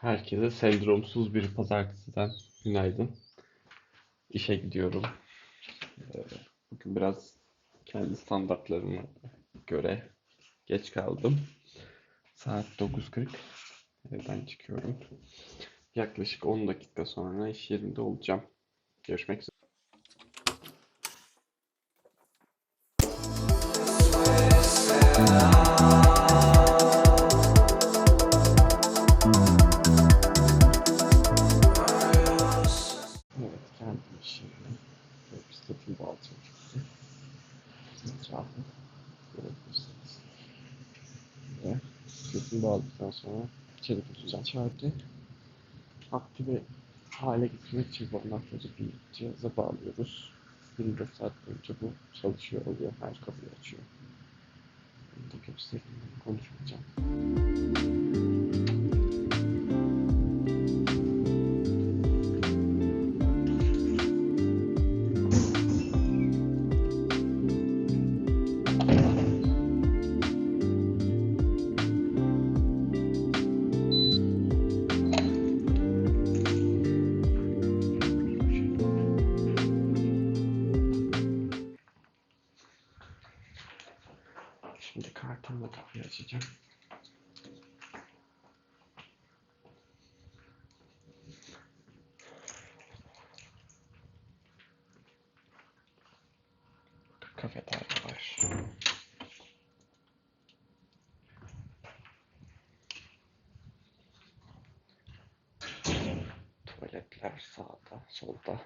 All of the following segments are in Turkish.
Herkese sendromsuz bir pazartesiden günaydın. İşe gidiyorum. Ee, Bugün biraz kendi standartlarıma göre geç kaldım. Saat 9.40 evden çıkıyorum. Yaklaşık 10 dakika sonra iş yerinde olacağım. Görüşmek üzere. Böyle bağlayacağım çünkü. Etrafı görebilirsiniz. Ve sırtımı bağladıktan sonra içeri tutacağım. İçeride aktive hale getirmek için barınakları bir cihaza bağlıyoruz. 24 saat boyunca bu çalışıyor oluyor. Her kapıyı açıyor. Bunu da göstereyim. Konuşmayacağım. Tuvaletler sağda, solda.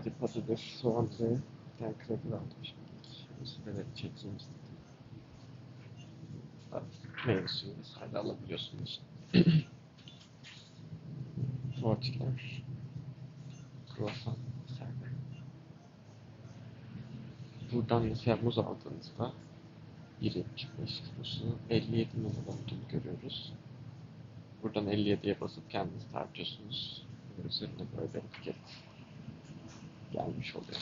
Sadece patates, soğan ve bir tane kraker aldım şimdi. Bu size çekeyim istedim. Meyve suyu vesaire alabiliyorsunuz. Tortiller, kruvasan vesaire. Buradan mesela muz aldığınızda 1.75 kilosu 57 numara olduğunu görüyoruz. Buradan 57'ye basıp kendiniz tartıyorsunuz. Üzerine böyle etiket gelmiş oluyor.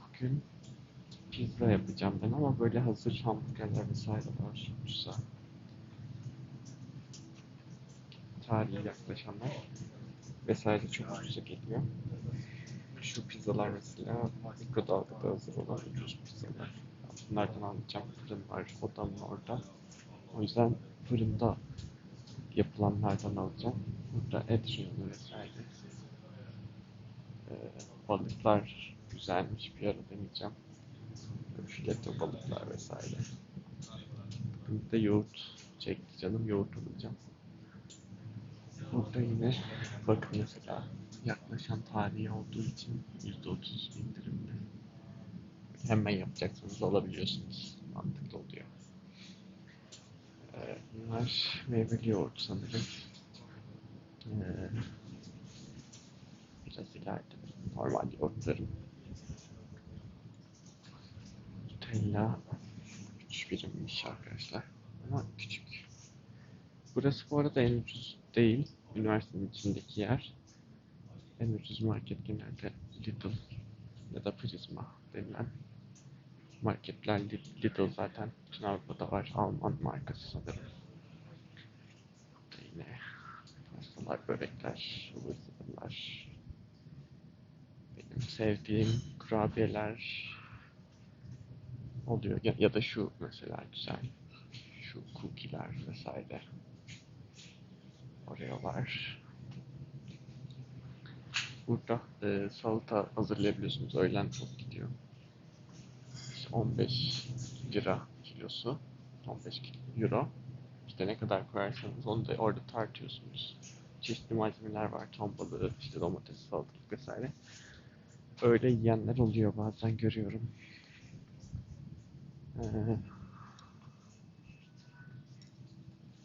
Bugün pizza yapacağım ben ama böyle hazır hamburgerler vesaire var. Ucuza. Tarihi yaklaşanlar vesaire çok ucuza geliyor. Şu pizzalar mesela mikrodalgada hazır olan ucuz pizzalar. Bunlardan alacağım. Fırın var odamın orada. O yüzden fırında yapılanlardan alacağım. Burada et reyonu vesaire. Ee, balıklar güzelmiş. Bir ara deneyeceğim. Fileto balıklar vesaire. Bugün de yoğurt çekti canım. Yoğurt alacağım. Burada yine bakın mesela yaklaşan tarihi olduğu için %30 indirimli. Hemen yapacaksınız alabiliyorsunuz. Mantıklı oluyor. Bunlar meyveli yoğurt sanırım. Ee, biraz ileride normal yoğurtlarım. Nutella 3 birimmiş arkadaşlar. Ama küçük. Burası bu arada en ucuz değil. Üniversitenin içindeki yer. En ucuz market genelde Lidl ya da Prisma denilen marketler Lidl zaten bütün Avrupa'da var. Alman markası sanırım. Yine pastalar, börekler, ıvır zıvırlar. Benim sevdiğim kurabiyeler oluyor. Ya, ya da şu mesela güzel. Şu cookie'ler vesaire. Oreo'lar. Burada e, salata hazırlayabiliyorsunuz. Öğlen çok gidiyor. İşte 15 lira kilosu. 15 euro. İşte ne kadar koyarsanız onu da orada tartıyorsunuz. Çeşitli malzemeler var. Ton balığı, işte domates, salatalık vesaire. Öyle yiyenler oluyor bazen görüyorum. Ee,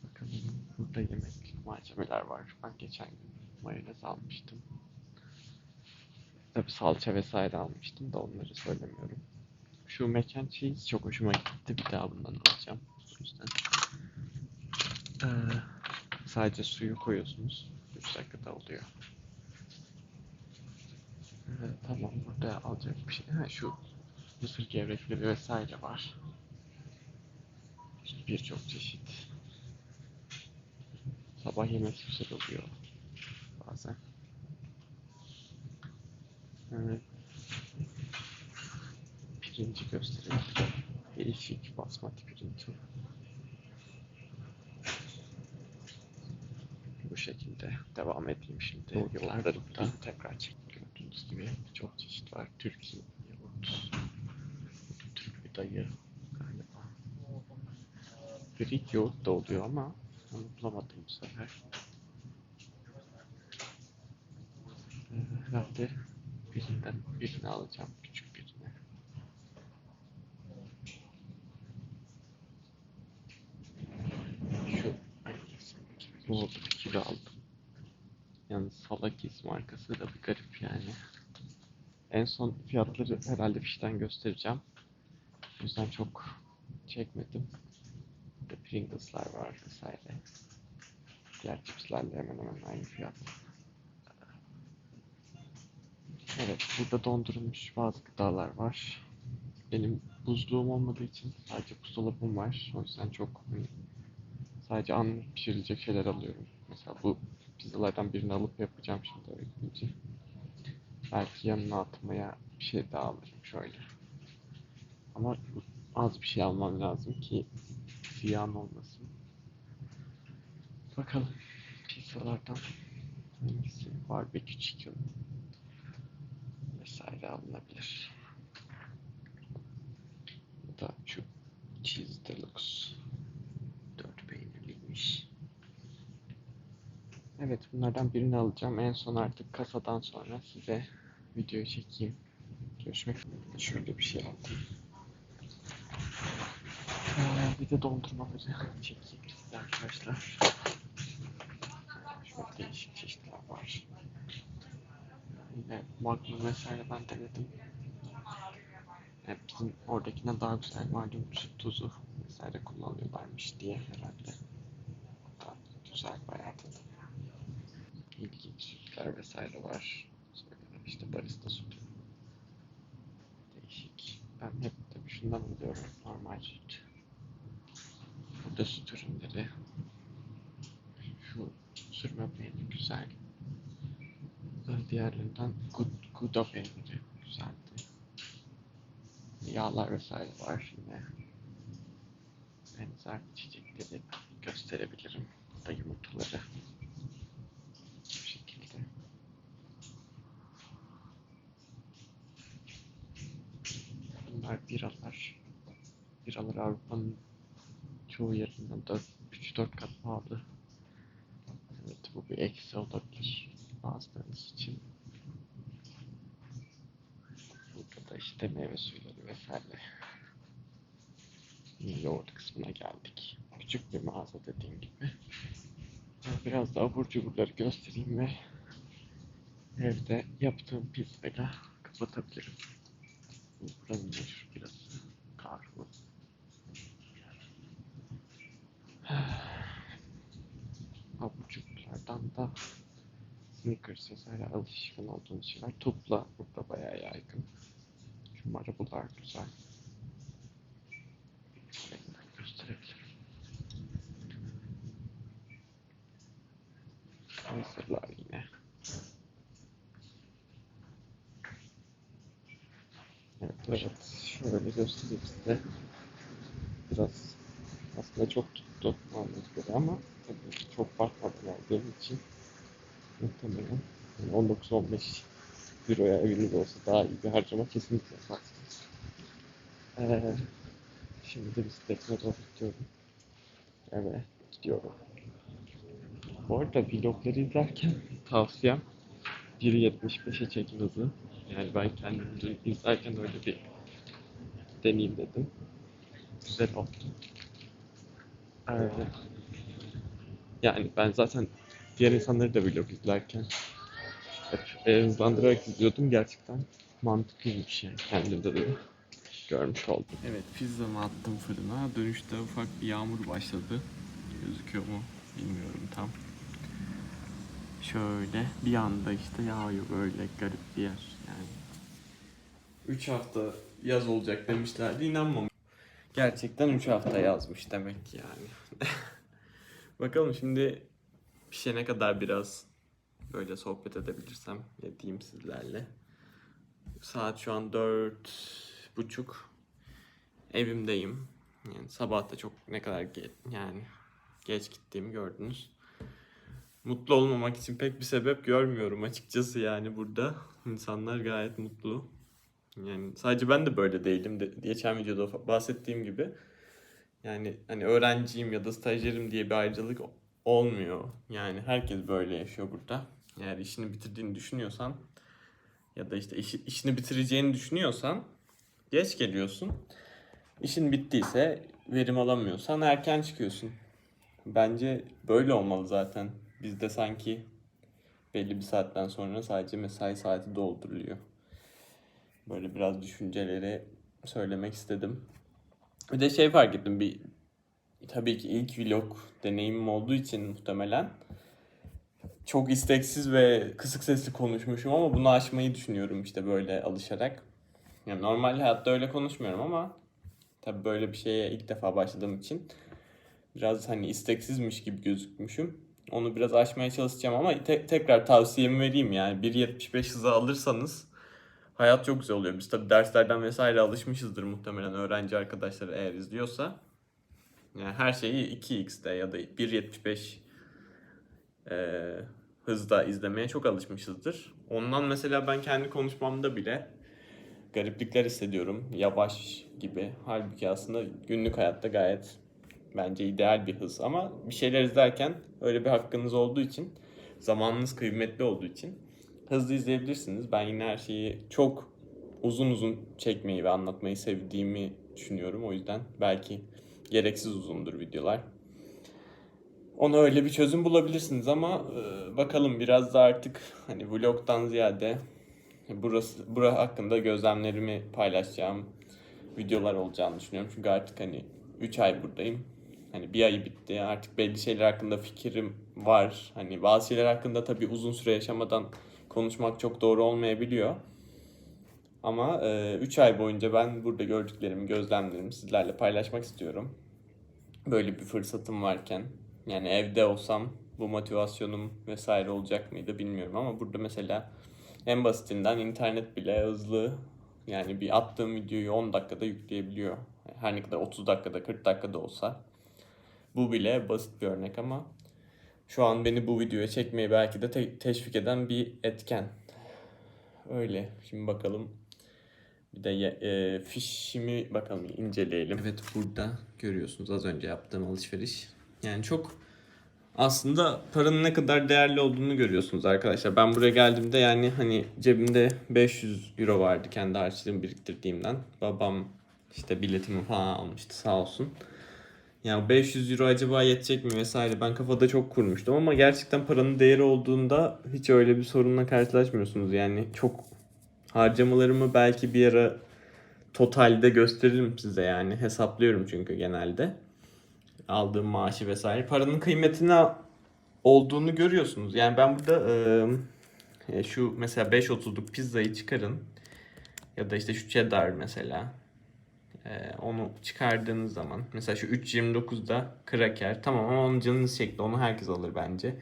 bakalım burada yemek malzemeler var. Ben geçen gün mayonez almıştım. Tabii salça vesaire almıştım da onları söylemiyorum. Şu mac and cheese çok hoşuma gitti. Bir daha bundan alacağım. O yüzden. Ee, sadece suyu koyuyorsunuz. 3 dakikada oluyor. Ee, tamam burada alacak bir şey. Ha, şu mısır gevrekleri vesaire var. Birçok çeşit. Sabah yemek güzel oluyor bazen. Evet. Pirinci göstereyim. Değişik basmati pirinci. Bu şekilde devam edeyim şimdi. Yoğurtları da tekrar çek. Gördüğünüz gibi çok çeşit var. Türk yoğurt. Türk bir dayı galiba. Greek yoğurt da oluyor ama onu bulamadım bu sefer. Ee, Herhalde birinden birini alacağım. Küçük birini. Şu bu oldu kilo aldım. Yalnız Salakis markası da bir garip yani. En son fiyatları herhalde fişten göstereceğim. O yüzden çok çekmedim. Bir de Pringles'lar var vesaire. Diğer chipslerle hemen hemen aynı fiyat. Evet, burada dondurulmuş bazı gıdalar var. Benim buzluğum olmadığı için sadece buzdolabım var. O yüzden çok hani, sadece an pişirilecek şeyler alıyorum. Mesela bu pizzalardan birini alıp yapacağım şimdi gidince. Belki yanına atmaya bir şey daha alırım şöyle. Ama az bir şey almam lazım ki ziyan olmasın. Bakalım pizzalardan hangisi barbekü chicken vesaire alınabilir. Da şu cheese deluxe. Dört peynirliymiş. Evet bunlardan birini alacağım. En son artık kasadan sonra size videoyu çekeyim. Görüşmek üzere. Şöyle bir şey aldım. Ee, bir de dondurmaları çekeyim size arkadaşlar. Şöyle değişik çeşitler var. Yine Magnum vesaire ben denedim. Yani bizim oradakinden daha güzel malum tuzu vesaire kullanıyorlarmış diye herhalde. Da güzel bayağı tadı. İlginç sütler vesaire var. Sonra işte barista sütü. Değişik. Ben hep tabii şundan alıyorum. Normal süt. Burada süt ürünleri. Şu sürme peyniri güzel. Diğerlerinden Gouda peyniri güzeldi. Yağlar vesaire var yine. Benzer içecekleri gösterebilirim. Burada yumurtaları. Bu şekilde. Bunlar biralar. Biralar Avrupa'nın çoğu yerinden 3-4 kat pahalı. Evet bu bir eksi olabilir bazılarınız için. Burada da işte meyve suyları vesaire. Yoğurt kısmına geldik. Küçük bir mağaza dediğim gibi. Biraz da abur cuburları göstereyim ve evde yaptığım pizzayla kapatabilirim. Bu meşhur birası. Karlı. Abur cuburlardan da Snickers vesaire alışkın olduğunuz şeyler. Tupla burada bayağı yaygın. Şu marabular güzel. Renginden gösterebilirim. Hazırlar yine. Evet, evet. Şöyle göstereyim size. Biraz aslında çok tuttu Ahmet göre ama tabii çok bakmadan aldığım için muhtemelen yani 19-15 euroya eviniz olsa daha iyi bir harcama kesinlikle yaparsınız. Ee, şimdi de bisikletime doğru gidiyorum. Eve gidiyorum. Bu arada vlogları izlerken tavsiyem 1.75'e çekin hızı. Yani ben kendim izlerken öyle bir deneyeyim dedim. Güzel oldu. Ee, yani ben zaten diğer insanları da vlog izlerken hep e, hızlandırarak izliyordum. Gerçekten mantıklıymış yani kendimde de görmüş oldum. Evet pizzamı attım fırına. Dönüşte ufak bir yağmur başladı. Gözüküyor mu bilmiyorum tam. Şöyle bir anda işte yağıyor böyle garip bir yer yani. 3 hafta yaz olacak demişlerdi inanmam. Gerçekten 3 hafta yazmış demek yani. Bakalım şimdi pişene kadar biraz böyle sohbet edebilirsem edeyim sizlerle. Saat şu an dört buçuk. Evimdeyim. Yani sabah da çok ne kadar ge- yani geç gittiğimi gördünüz. Mutlu olmamak için pek bir sebep görmüyorum açıkçası yani burada. İnsanlar gayet mutlu. Yani sadece ben de böyle değilim. De, geçen videoda bahsettiğim gibi. Yani hani öğrenciyim ya da stajyerim diye bir ayrıcalık olmuyor. Yani herkes böyle yaşıyor burada. Eğer işini bitirdiğini düşünüyorsan ya da işte işi, işini bitireceğini düşünüyorsan geç geliyorsun. İşin bittiyse verim alamıyorsan erken çıkıyorsun. Bence böyle olmalı zaten. Bizde sanki belli bir saatten sonra sadece mesai saati dolduruluyor. Böyle biraz düşünceleri söylemek istedim. Bir de şey fark ettim bir tabii ki ilk vlog deneyimim olduğu için muhtemelen çok isteksiz ve kısık sesli konuşmuşum ama bunu aşmayı düşünüyorum işte böyle alışarak. Yani normal hayatta öyle konuşmuyorum ama tabii böyle bir şeye ilk defa başladığım için biraz hani isteksizmiş gibi gözükmüşüm. Onu biraz aşmaya çalışacağım ama te- tekrar tavsiyemi vereyim yani 1.75 hıza alırsanız hayat çok güzel oluyor. Biz tabii derslerden vesaire alışmışızdır muhtemelen öğrenci arkadaşlar eğer izliyorsa. Yani her şeyi 2x'te ya da 1.75 e, hızda izlemeye çok alışmışızdır. Ondan mesela ben kendi konuşmamda bile gariplikler hissediyorum. Yavaş gibi. Halbuki aslında günlük hayatta gayet bence ideal bir hız ama bir şeyler izlerken öyle bir hakkınız olduğu için zamanınız kıymetli olduğu için hızlı izleyebilirsiniz. Ben yine her şeyi çok uzun uzun çekmeyi ve anlatmayı sevdiğimi düşünüyorum. O yüzden belki gereksiz uzundur videolar. Ona öyle bir çözüm bulabilirsiniz ama e, bakalım biraz da artık hani vlogtan ziyade burası bura hakkında gözlemlerimi paylaşacağım videolar olacağını düşünüyorum. Çünkü artık hani 3 ay buradayım. Hani bir ay bitti. Artık belli şeyler hakkında fikrim var. Hani bazı şeyler hakkında tabii uzun süre yaşamadan konuşmak çok doğru olmayabiliyor. Ama 3 ay boyunca ben burada gördüklerimi, gözlemlerimi sizlerle paylaşmak istiyorum. Böyle bir fırsatım varken. Yani evde olsam bu motivasyonum vesaire olacak mıydı bilmiyorum ama burada mesela en basitinden internet bile hızlı yani bir attığım videoyu 10 dakikada yükleyebiliyor. Her ne kadar 30 dakikada 40 dakikada olsa. Bu bile basit bir örnek ama şu an beni bu videoya çekmeye belki de te- teşvik eden bir etken. Öyle. Şimdi bakalım. Bir de e, fişimi bakalım inceleyelim. Evet burada görüyorsunuz az önce yaptığım alışveriş. Yani çok aslında paranın ne kadar değerli olduğunu görüyorsunuz arkadaşlar. Ben buraya geldiğimde yani hani cebimde 500 euro vardı kendi harçlığımı biriktirdiğimden. Babam işte biletimi falan almıştı sağ olsun. Yani 500 euro acaba yetecek mi vesaire. Ben kafada çok kurmuştum ama gerçekten paranın değeri olduğunda hiç öyle bir sorunla karşılaşmıyorsunuz. Yani çok harcamalarımı belki bir ara totalde gösteririm size yani. Hesaplıyorum çünkü genelde. Aldığım maaşı vesaire. Paranın kıymetine olduğunu görüyorsunuz. Yani ben burada e, şu mesela 5.30'luk pizzayı çıkarın. Ya da işte şu cheddar mesela onu çıkardığınız zaman mesela şu 3.29'da kraker tamam ama onun canınız çekti onu herkes alır bence.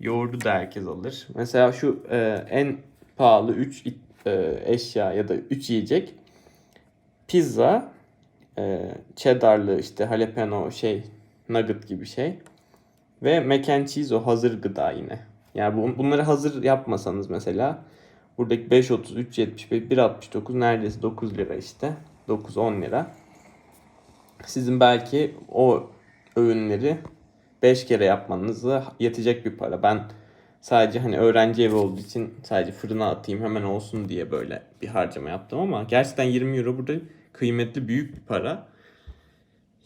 Yoğurdu da herkes alır. Mesela şu e, en pahalı 3 eşya ya da 3 yiyecek. Pizza, e, cheddarlı işte jalapeno şey nugget gibi şey. Ve mac and cheese o hazır gıda yine. Yani bu, bunları hazır yapmasanız mesela buradaki 5.30, 3.75, 1.69 neredeyse 9 lira işte. 9-10 lira. Sizin belki o öğünleri 5 kere yapmanıza yetecek bir para. Ben sadece hani öğrenci evi olduğu için sadece fırına atayım hemen olsun diye böyle bir harcama yaptım ama gerçekten 20 euro burada kıymetli büyük bir para.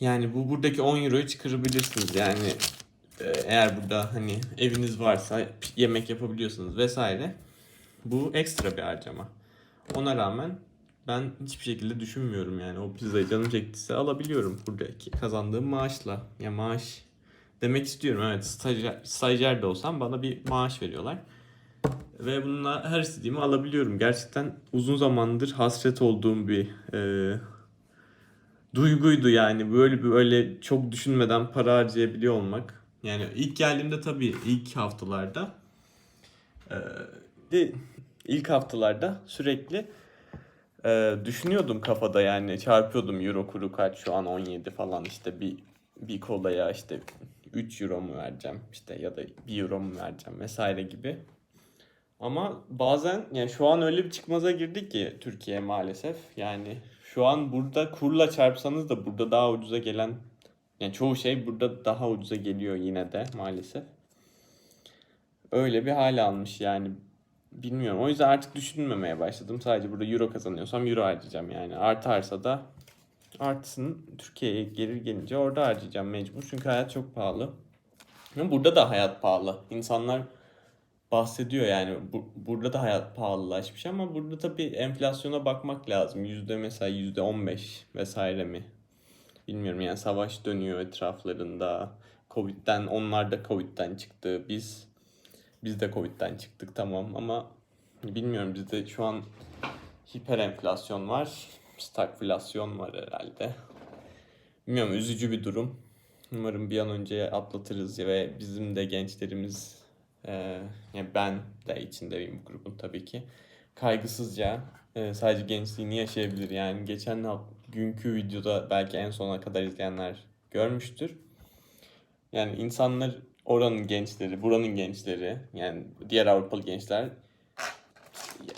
Yani bu buradaki 10 euroyu çıkarabilirsiniz. Yani e, eğer burada hani eviniz varsa yemek yapabiliyorsunuz vesaire. Bu ekstra bir harcama. Ona rağmen ben hiçbir şekilde düşünmüyorum yani o pizzayı canım çektiyse alabiliyorum buradaki kazandığım maaşla. Ya maaş demek istiyorum evet stajyer, stajyer de olsam bana bir maaş veriyorlar. Ve bununla her istediğimi alabiliyorum. Gerçekten uzun zamandır hasret olduğum bir e, duyguydu yani. Böyle böyle çok düşünmeden para harcayabiliyor olmak. Yani ilk geldiğimde tabii ilk haftalarda e, ilk haftalarda sürekli e, düşünüyordum kafada yani çarpıyordum euro kuru kaç şu an 17 falan işte bir bir kolaya işte 3 euro mu vereceğim işte ya da 1 euro mu vereceğim vesaire gibi. Ama bazen yani şu an öyle bir çıkmaza girdik ki Türkiye maalesef. Yani şu an burada kurla çarpsanız da burada daha ucuza gelen yani çoğu şey burada daha ucuza geliyor yine de maalesef. Öyle bir hal almış yani bilmiyorum. O yüzden artık düşünmemeye başladım. Sadece burada euro kazanıyorsam euro harcayacağım yani. Artarsa da artsın. Türkiye'ye geri gelince orada harcayacağım mecbur. Çünkü hayat çok pahalı. Burada da hayat pahalı. İnsanlar bahsediyor yani bu, burada da hayat pahalılaşmış ama burada tabii enflasyona bakmak lazım. Yüzde mesela yüzde 15 vesaire mi? Bilmiyorum yani savaş dönüyor etraflarında. Covid'den onlar da Covid'den çıktı. Biz biz de Covid'den çıktık tamam ama bilmiyorum bizde şu an hiper enflasyon var. Stagflasyon var herhalde. Bilmiyorum üzücü bir durum. Umarım bir an önce atlatırız ve bizim de gençlerimiz e, yani ben de içindeyim bu grubun tabii ki. Kaygısızca e, sadece gençliğini yaşayabilir. Yani geçen günkü videoda belki en sona kadar izleyenler görmüştür. Yani insanlar oranın gençleri, buranın gençleri yani diğer Avrupalı gençler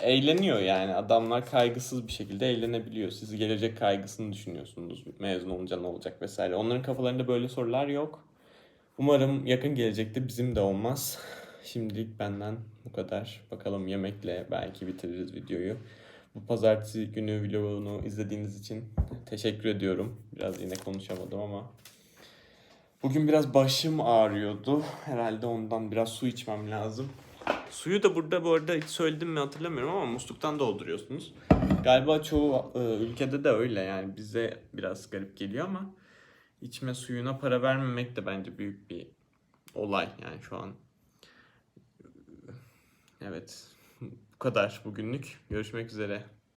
eğleniyor yani. Adamlar kaygısız bir şekilde eğlenebiliyor. Siz gelecek kaygısını düşünüyorsunuz. Mezun olunca ne olacak vesaire. Onların kafalarında böyle sorular yok. Umarım yakın gelecekte bizim de olmaz. Şimdilik benden bu kadar. Bakalım yemekle belki bitiririz videoyu. Bu pazartesi günü vlogunu izlediğiniz için teşekkür ediyorum. Biraz yine konuşamadım ama Bugün biraz başım ağrıyordu. Herhalde ondan biraz su içmem lazım. Suyu da burada bu arada hiç söyledim mi hatırlamıyorum ama musluktan dolduruyorsunuz. Galiba çoğu e, ülkede de öyle yani bize biraz garip geliyor ama içme suyuna para vermemek de bence büyük bir olay yani şu an. Evet bu kadar bugünlük. Görüşmek üzere.